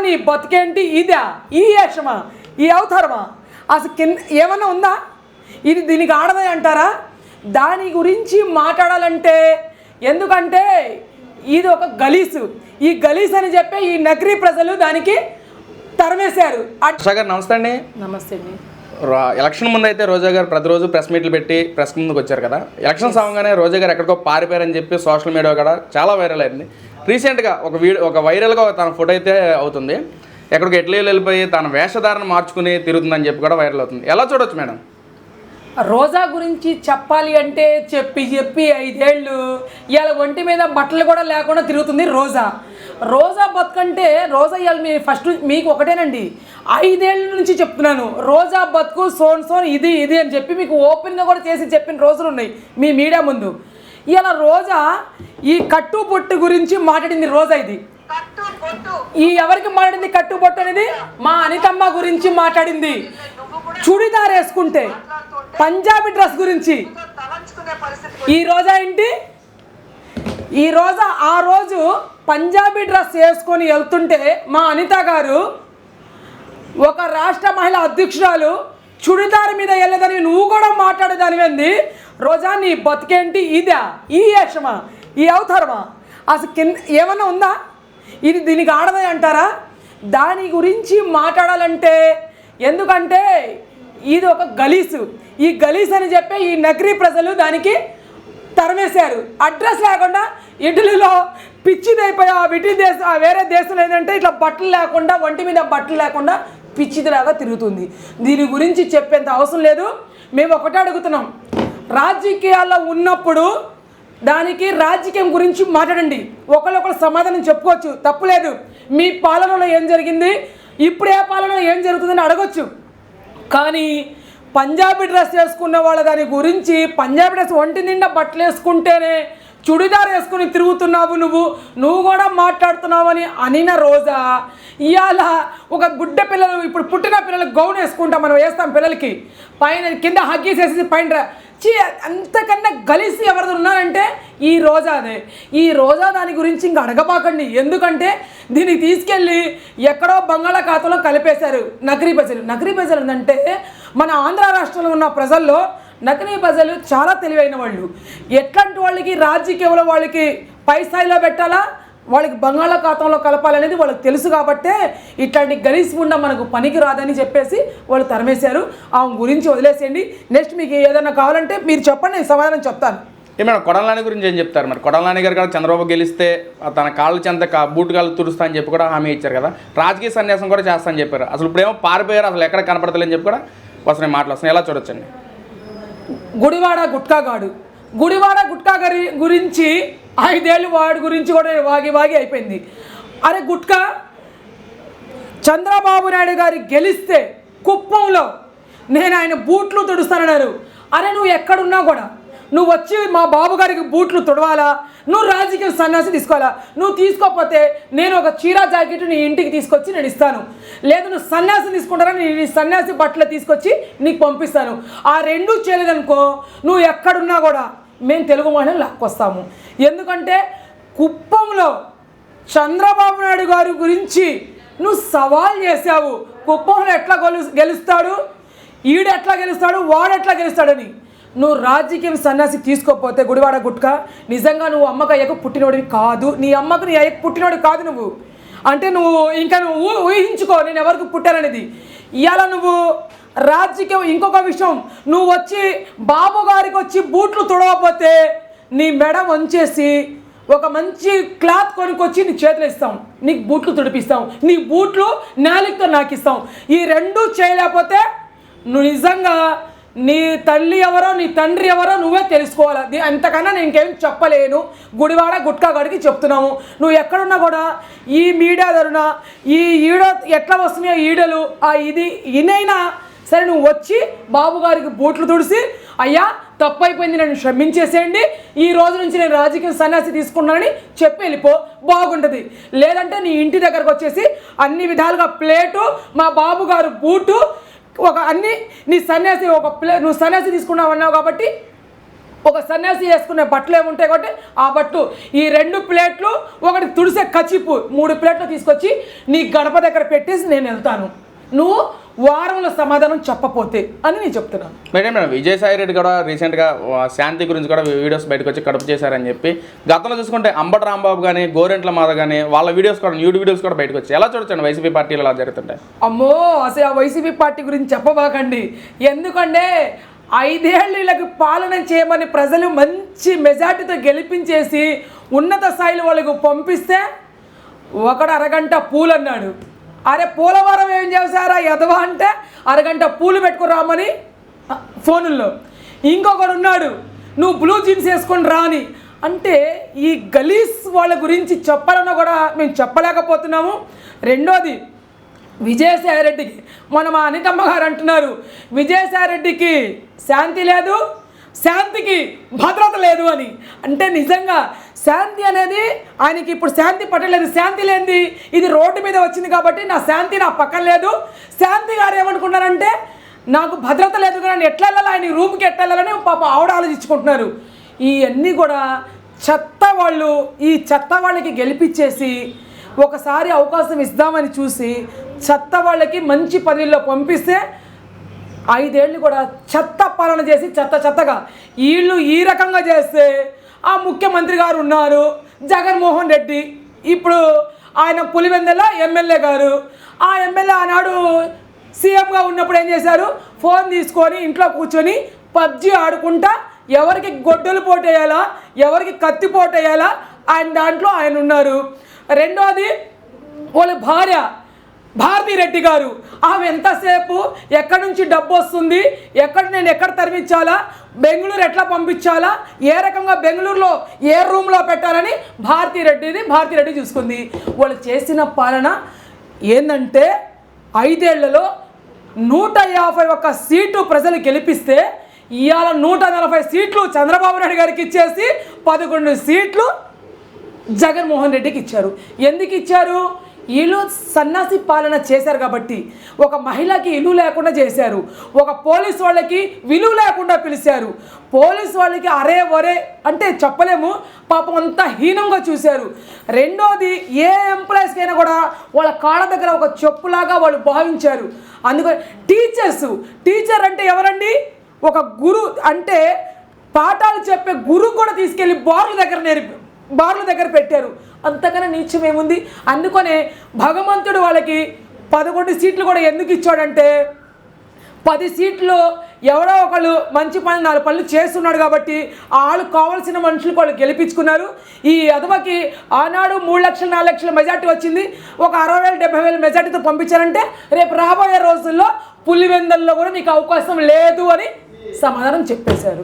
నీ బతికేంటి? ఇదా? ఈ వేషమా ఈ అవతారమా? అసలు కింద ఏమన్నా ఉందా? ఇది దీనికి ఆడదే అంటారా? దాని గురించి మాట్లాడాలంటే ఎందుకంటే ఇది ఒక గలీసు. ఈ గలీస్ అని చెప్పి ఈ నగరీ ప్రజలు దానికి తరమేశారు. అట్- ఉషా గారు నమస్తే అండి. నమస్తే అండి. రా- ఎలక్షన్ ముందు అయితే రోజా గారు ప్రతిరోజు ప్రెస్ మీట్లు పెట్టి ప్రెస్ ముందుకు వచ్చారు కదా. ఎలక్షన్స్ అవగానే రోజా గారు ఎక్కడికో పారిపోయారని చెప్పి సోషల్ మీడియా కూడా చాలా వైరల్ అయింది. రీసెంట్గా ఒక వీడియో ఒక వైరల్గా తన ఫోటో అయితే అవుతుంది. ఎక్కడికి ఎట్లా వెళ్ళిపోయి తన వేషధారణ మార్చుకుని తిరుగుతుందని చెప్పి కూడా వైరల్ అవుతుంది. ఎలా చూడొచ్చు మేడం? రోజా గురించి చెప్పాలి అంటే చెప్పి చెప్పి ఐదేళ్ళు. ఇవాళ ఒంటి మీద బట్టలు కూడా లేకుండా తిరుగుతుంది రోజా. రోజా బతుకంటే రోజా ఇవాళ మీ ఫస్ట్ మీకు ఒకటేనండి. ఐదేళ్ళ నుంచి చెప్తున్నాను. రోజా బతుకు సోన్ సోన్ ఇది ఇది అని చెప్పి మీకు ఓపెన్గా కూడా చేసి చెప్పిన రోజులు ఉన్నాయి మీ మీడియా ముందు. ఇవాళ రోజా ఈ కట్టు బొట్టు గురించి మాట్లాడింది రోజా ఇది. కట్టు ఈ ఎవరికి మాట్లాడింది కట్టుబొట్టు అనేది? మా అనితమ్మ గురించి మాట్లాడింది. చుడిదార్ వేసుకుంటే పంజాబీ డ్రెస్ గురించి. ఈ రోజా ఏంటి? ఈ రోజా ఆ రోజు పంజాబీ డ్రెస్ వేసుకొని వెళ్తుంటే మా అనిత గారు ఒక రాష్ట్ర మహిళా అధ్యక్షురాలు చుడిదార్ మీద వెళ్ళదని నువ్వు కూడా మాట్లాడేదానివేంది? రోజా నీ బతికేంటి? ఇదా? ఈ యక్షమా? ఈ అవతారమా? అసలు కింద ఏమన్నా ఉందా? ఇది దీనికి ఆడదే అంటారా? దాని గురించి మాట్లాడాలంటే ఎందుకంటే ఇది ఒక గలీసు. ఈ గలీస్ అని చెప్పి ఈ నగరీ ప్రజలు దానికి తరమేశారు. అడ్రస్ లేకుండా ఇటలీలో పిచ్చిదైపోయి ఆ ఇటలీ దేశ ఆ వేరే దేశంలో ఏంటంటే ఇట్లా బట్టలు లేకుండా ఒంటి మీద బట్టలు లేకుండా పిచ్చిదిలాగా తిరుగుతుంది. దీని గురించి చెప్పేంత అవసరం లేదు. మేము ఒకటే అడుగుతున్నాం. రాజకీయాల్లో ఉన్నప్పుడు దానికి రాజకీయం గురించి మాట్లాడండి. ఒకళ్ళొకరు సమాధానం చెప్పుకోవచ్చు. తప్పులేదు మీ పాలనలో ఏం జరిగింది? ఇప్పుడు ఏ పాలనలో ఏం జరుగుతుందని అడగొచ్చు. కానీ పంజాబీ డ్రెస్ వేసుకున్న వాళ్ళ దాని గురించి పంజాబీ డ్రెస్ ఒంటి నిండా బట్టలు వేసుకుంటేనే చుడిదార్ వేసుకుని తిరుగుతున్నావు నువ్వు. నువ్వు కూడా మాట్లాడుతున్నావని అనిన రోజా ఇవాళ ఒక గుడ్డ పిల్లలు ఇప్పుడు పుట్టిన పిల్లలకు గౌన్ వేసుకుంటాం మనం వేస్తాం పిల్లలకి. పైన కింద హగ్గీస్ వేసేసి పైన చీ అంతకన్నా గలిసి ఎవరిది ఉన్నారంటే ఈ రోజా అదే ఈ రోజా దాని గురించి ఇంకా అడగబాకండి. ఎందుకంటే దీన్ని తీసుకెళ్ళి ఎక్కడో బంగాళాఖాతంలో కలిపేశారు నకిరీ ప్రజలు నగరీ ప్రజలు ఏంటంటే మన ఆంధ్ర రాష్ట్రంలో ఉన్న ప్రజల్లో నకిలీ ప్రజలు చాలా తెలివైన వాళ్ళు. ఎట్లాంటి వాళ్ళకి రాజకీయంలో వాళ్ళకి పై స్థాయిలో పెట్టాలా? వాళ్ళకి బంగాళాఖాతంలో కలపాలనేది వాళ్ళకి తెలుసు కాబట్టే ఇట్లాంటి గలీస్ ఉండ మనకు పనికి రాదని చెప్పేసి వాళ్ళు తరిమేశారు. ఆమె గురించి వదిలేసేయండి. నెక్స్ట్ మీకు ఏదైనా కావాలంటే మీరు చెప్పండి నేను సమాధానం చెప్తాను. ఏ మేడం కొడాలని గురించి ఏం చెప్తారు మరి? కొడాలని గారు కూడా చంద్రబాబు గెలిస్తే ఆ తన కాళ్ళు చెంత బూట్ కాళ్ళు తుడుస్తా అని చెప్పి కూడా హామీ ఇచ్చారు కదా. రాజకీయ సన్యాసం కూడా చేస్తా అని చెప్పారు. అసలు ఇప్పుడేమో పారిపోయారు అసలు ఎక్కడ కనపడతలేని చెప్పి కూడా వస్తున్నాయి మాటలు. వస్తున్నాయి ఎలా చూడొచ్చండి? గుడివాడ గుట్కాగాడు. గుడివాడ గుట్కా గారి గురించి ఐదేళ్ళు వాడి గురించి కూడా వాగి వాగి అయిపోయింది. అరే గుట్కా చంద్రబాబు నాయుడు గారి గెలిస్తే కుప్పంలో నేను ఆయన బూట్లు తుడుస్తానన్నారు. అరే నువ్వు ఎక్కడున్నా కూడా నువ్వు వచ్చి మా బాబు గారికి బూట్లు తుడవాలా? నువ్వు రాజకీయ సన్యాసి తీసుకోవాలా? నువ్వు తీసుకోకపోతే నేను ఒక చీరా జాకెట్ నీ ఇంటికి తీసుకొచ్చి నేను ఇస్తాను. లేదు నువ్వు సన్యాసి తీసుకుంటారా? నేను నీ సన్యాసి బట్టలు తీసుకొచ్చి నీకు పంపిస్తాను. ఆ రెండు చేయలేదనుకో నువ్వు ఎక్కడున్నా కూడా మేము తెలుగు మహిళలు లాక్కొస్తాము. ఎందుకంటే కుప్పంలో చంద్రబాబు నాయుడు గారి గురించి నువ్వు సవాల్ చేసావు కుప్పంలో ఎట్లా గెలు గెలుస్తాడు? ఈడు ఎట్లా గెలుస్తాడు? వాడు ఎట్లా గెలుస్తాడని. నువ్వు రాజకీయం సన్యాసి తీసుకోకపోతే గుడివాడ గుట్క నిజంగా నువ్వు అమ్మకు అయ్యకు పుట్టినోడివి కాదు. నీ అమ్మకు నీ అయ్యకు పుట్టినోడు కాదు నువ్వు. అంటే నువ్వు ఇంకా నువ్వు ఊహించుకో నేను ఎవరికి పుట్టాననేది. ఇవాళ నువ్వు రాజకీయం ఇంకొక విషయం. నువ్వు వచ్చి బాబు గారికి వచ్చి బూట్లు తుడవకపోతే నీ మెడ వంచేసి ఒక మంచి క్లాత్ కొనుక్కొచ్చి నీ చేతులు ఇస్తాం. నీకు బూట్లు తుడిపిస్తాం. నీ బూట్లు నాలుగుతో నాకు ఇస్తాం ఈ రెండు చేయలేకపోతే నువ్వు నిజంగా నీ తల్లి ఎవరో నీ తండ్రి ఎవరో నువ్వే తెలుసుకోవాలి. అంతకన్నా నేను ఇంకేం చెప్పలేను. గుడివాడ గుట్కా గడికి చెప్తున్నాము. నువ్వు ఎక్కడున్నా కూడా ఈ మీడియా ధరున ఈ ఈడ ఎట్లా వస్తున్నాయో ఈడలు ఆ ఇది ఇనైనా సరే నువ్వు వచ్చి బాబుగారికి బూట్లు తుడిసి అయ్యా తప్పైపోయింది నన్ను క్షమించేసేయండి. ఈ రోజు నుంచి నేను రాజకీయ సన్యాసి తీసుకున్నానని చెప్పి వెళ్ళిపో బాగుంటుంది. లేదంటే నీ ఇంటి దగ్గరకు వచ్చేసి అన్ని విధాలుగా ప్లేటు మా బాబుగారు బూటు ఒక అన్ని నీ సన్యాసి ఒక ప్లే నువ్వు సన్యాసి తీసుకున్నావు అన్నావు కాబట్టి ఒక సన్యాసి వేసుకునే బట్టలు ఏముంటాయి కాబట్టి ఆ బట్టలు. ఈ రెండు ప్లేట్లు ఒకటి తుడిసే కచిపు మూడు ప్లేట్లు తీసుకొచ్చి నీ గడప దగ్గర పెట్టేసి నేను వెళ్తాను. నువ్వు వారంలో సమాధానం చెప్పపోతే అని నేను చెప్తున్నాను. మేడం మేడం విజయసాయి రెడ్డి కూడా రీసెంట్గా శాంతి గురించి కూడా వీడియోస్ బయటకు వచ్చి కడుపు చేశారని చెప్పి గతంలో చూసుకుంటే అంబటి రాంబాబు కానీ గోరెంట్ల మాధవ్ కానీ వాళ్ళ వీడియోస్ కూడా న్యూడ్ వీడియోస్ కూడా బయటకు వచ్చాయి. ఎలా చూడొచ్చండి వైసీపీ పార్టీలు అలా జరుగుతుంటాయి అమ్మో అసలు ఆ వైసీపీ పార్టీ గురించి చెప్పబాకండి. ఎందుకంటే ఐదేళ్ళు వీళ్ళకి పాలన చేయమని ప్రజలు మంచి మెజార్టీతో గెలిపించేసి ఉన్నత స్థాయిలో వాళ్ళకు పంపిస్తే ఒకడు అరగంట పూలు అన్నాడు అరే పూలవరం ఏం చేశారా ఎదవా అంటే? అరగంట పూలు పెట్టుకుని రామని ఫోనుల్లో. ఇంకొకడు ఉన్నాడు నువ్వు బ్లూ జీన్స్ వేసుకొని రాని. అంటే ఈ గలీస్ వాళ్ళ గురించి చెప్పాలన్నా కూడా మేము చెప్పలేకపోతున్నాము. రెండోది విజయసాయిరెడ్డికి మన మా అనితమ్మ గారు అంటున్నారు విజయసాయిరెడ్డికి శాంతి లేదు శాంతికి భద్రత లేదు అని. అంటే నిజంగా శాంతి అనేది ఆయనకి ఇప్పుడు శాంతి పట్టలేదు. శాంతి లేనిది ఇది రోడ్డు మీద వచ్చింది కాబట్టి నా శాంతి నా పక్కన లేదు. శాంతి గారు ఏమనుకున్నారంటే నాకు భద్రత లేదు కానీ ఎట్లా వెళ్ళాలి ఆయన రూమ్కి ఎట్లా వెళ్ళాలని పాప ఆవిడ ఆలోచించుకుంటున్నారు. ఇవన్నీ కూడా చెత్త వాళ్ళు ఈ చెత్త వాళ్ళకి గెలిపించేసి ఒకసారి అవకాశం ఇద్దామని చూసి చెత్త వాళ్ళకి మంచి పదవిలో పంపిస్తే ఐదేళ్ళు కూడా చెత్త పాలన చేసి చెత్త చెత్తగా వీళ్ళు ఈ రకంగా చేస్తే ఆ ముఖ్యమంత్రి గారు ఉన్నారు జగన్మోహన్ రెడ్డి. ఇప్పుడు ఆయన పులివెందల ఎమ్మెల్యే గారు. ఆ ఎమ్మెల్యే ఆనాడు సీఎంగా ఉన్నప్పుడు ఏం చేశారు? ఫోన్ తీసుకొని ఇంట్లో కూర్చొని పబ్జి ఆడుకుంటా ఎవరికి గొడ్డలు పోటేయాలా ఎవరికి కత్తి పోటేయాలా ఆయన దాంట్లో ఆయన ఉన్నారు. రెండోది వాళ్ళ భార్య భారతీ రెడ్డి గారు. ఆమె ఎంతసేపు ఎక్కడి నుంచి డబ్బు వస్తుంది ఎక్కడ నేను ఎక్కడ తరిమించాలా బెంగళూరు ఎట్లా పంపించాలా? ఏ రకంగా బెంగళూరులో ఏ రూమ్లో పెట్టాలని భారతీ రెడ్డిని భారతీ రెడ్డి చూసుకుంది. వాళ్ళు చేసిన పాలన ఏంటంటే ఐదేళ్ళలో నూట యాభై ఒక్క సీటు ప్రజలు గెలిపిస్తే ఇవాళ నూట నలభై సీట్లు చంద్రబాబు నాయుడు గారికి ఇచ్చేసి పదకొండు సీట్లు జగన్మోహన్ రెడ్డికి ఇచ్చారు. ఎందుకు ఇచ్చారు? వీళ్ళు సన్నాసి పాలన చేశారు కాబట్టి ఒక మహిళకి ఇల్లు లేకుండా చేశారు. ఒక పోలీస్ వాళ్ళకి విలువ లేకుండా పిలిచారు. పోలీస్ వాళ్ళకి అరే ఒరే అంటే చెప్పలేము. పాపం అంతా హీనంగా చూశారు. రెండోది ఏ ఎంప్లాయీస్కైనా కూడా వాళ్ళ కాళ్ళ దగ్గర ఒక చెప్పులాగా వాళ్ళు భావించారు. అందుకని టీచర్స్ టీచర్ అంటే ఎవరండి? ఒక గురు అంటే పాఠాలు చెప్పే గురువు కూడా తీసుకెళ్ళి బార్ల దగ్గర నేర్పి బార్ల దగ్గర పెట్టారు. అంతకన్నా నీచం ఏముంది? అందుకనే భగవంతుడు వాళ్ళకి పదకొండు సీట్లు కూడా ఎందుకు ఇచ్చాడంటే పది సీట్లు ఎవరో ఒకళ్ళు మంచి పని నాలుగు పనులు చేస్తున్నాడు కాబట్టి వాళ్ళు కావాల్సిన మనుషులు వాళ్ళు గెలిపించుకున్నారు. ఈ అదవకి ఆనాడు మూడు లక్షల నాలుగు లక్షల మెజార్టీ వచ్చింది. ఒక అరవై వేలు డెబ్బై వేల మెజార్టీతో పంపించారంటే రేపు రాబోయే రోజుల్లో పులివెందల్లో కూడా నీకు అవకాశం లేదు అని సమాధానం చెప్పేశారు.